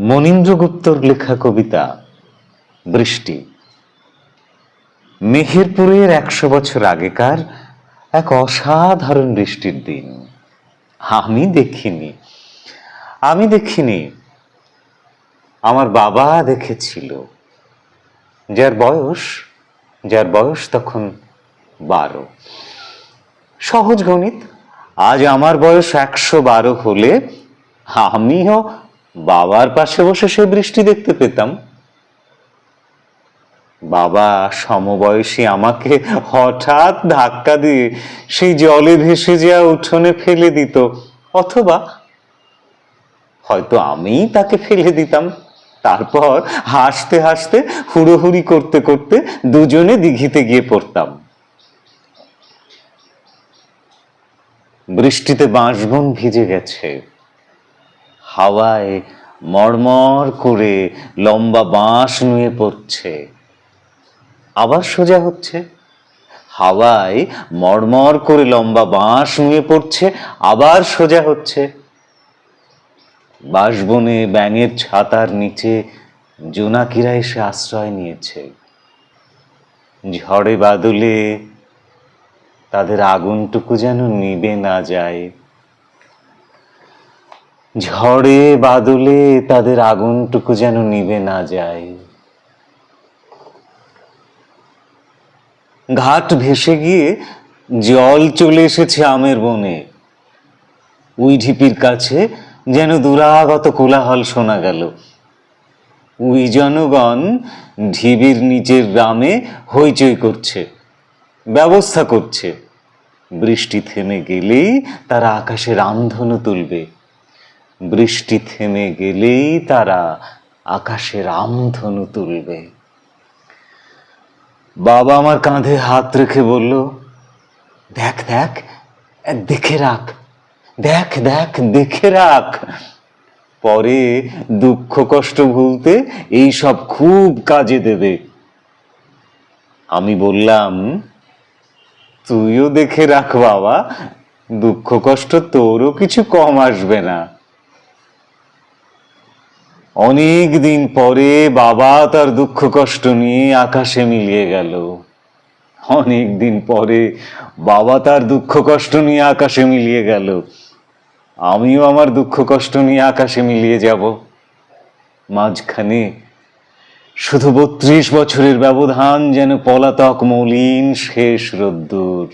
মনীন্দ্র গুপ্তর লেখা কবিতা, বৃষ্টি। মেহেরপুরের একশো বছর আগেকার এক অসাধারণ বৃষ্টির দিন। আমি দেখিনি আমি দেখিনি, আমার বাবা দেখেছিল। যার বয়স যার বয়স তখন বারো। সহজ গণিত, আজ আমার বয়স একশো বারো হলে আমিও বাবার পাশে বসে সেই বৃষ্টি দেখতে পেতাম। বাবা সমবয়সী আমাকে হঠাৎ ধাক্কা দিয়ে সেই জলে ভেসে যাওয়া উঠোনে ফেলে দিত, অথবা হয়তো আমিই তাকে ফেলে দিতাম। তারপর হাসতে হাসতে, হুড়োহুড়ি করতে করতে দুজনে দিঘিতে গিয়ে পড়তাম। বৃষ্টিতে বাঁশবন ভিজে গেছে। হাওয়ায় মড়মড় করে লম্বা বাঁশ নুয়ে পড়ছে। আবার সোজা হচ্ছে। হাওয়ায় মড়মড় করে লম্বা বাঁশ নুয়ে পড়ছে, আবার সোজা হচ্ছে। বাঁশবনে ব্যাঙের ছাতার নিচে জোনাকিরা এসে আশ্রয় নিয়েছে। ঝড়ে বাদলে তাদের আগুনটুকু যেন নিবে না যায়। ঝড়ে বাদলে তাদের আগুনটুকু যেন নিবে না যায়। ঘাট ভেসে গিয়ে জল চলে এসেছে আমের বনে। উই ঢিপির কাছে যেন দুরাগত কোলাহল শোনা গেল। উই জনগণ ঢিবির নিচের গ্রামে হইচই করছে, ব্যবস্থা করছে। বৃষ্টি থেমে গেলেই তারা আকাশে রামধনু তুলবে। বৃষ্টি থেমে গেলেই তারা আকাশে রামধনু তুলবে। বাবা আমার কাঁধে হাত রেখে বলল, দেখ দেখ, দেখে রাখ, দেখ দেখ, দেখে রাখ। পরে দুঃখ, কষ্ট ভুলতে এই সব খুব কাজে দেবে। আমি বললাম, তুইও দেখে রাখ বাবা, দুঃখ, কষ্ট তোরও কিছু কম আসবে না। অনেক দিন পরে বাবা তার দুঃখ কষ্ট নিয়ে আকাশে মিলিয়ে গেল। অনেক দিন পরে বাবা তার দুঃখ কষ্ট নিয়ে আকাশে মিলিয়ে গেল। আমিও আমার দুঃখ কষ্ট নিয়ে আকাশে মিলিয়ে যাব। মাঝখানে শুধু বত্রিশ বছরের ব্যবধান যেন পলাতক মলিন শেষ রোদ্দুর।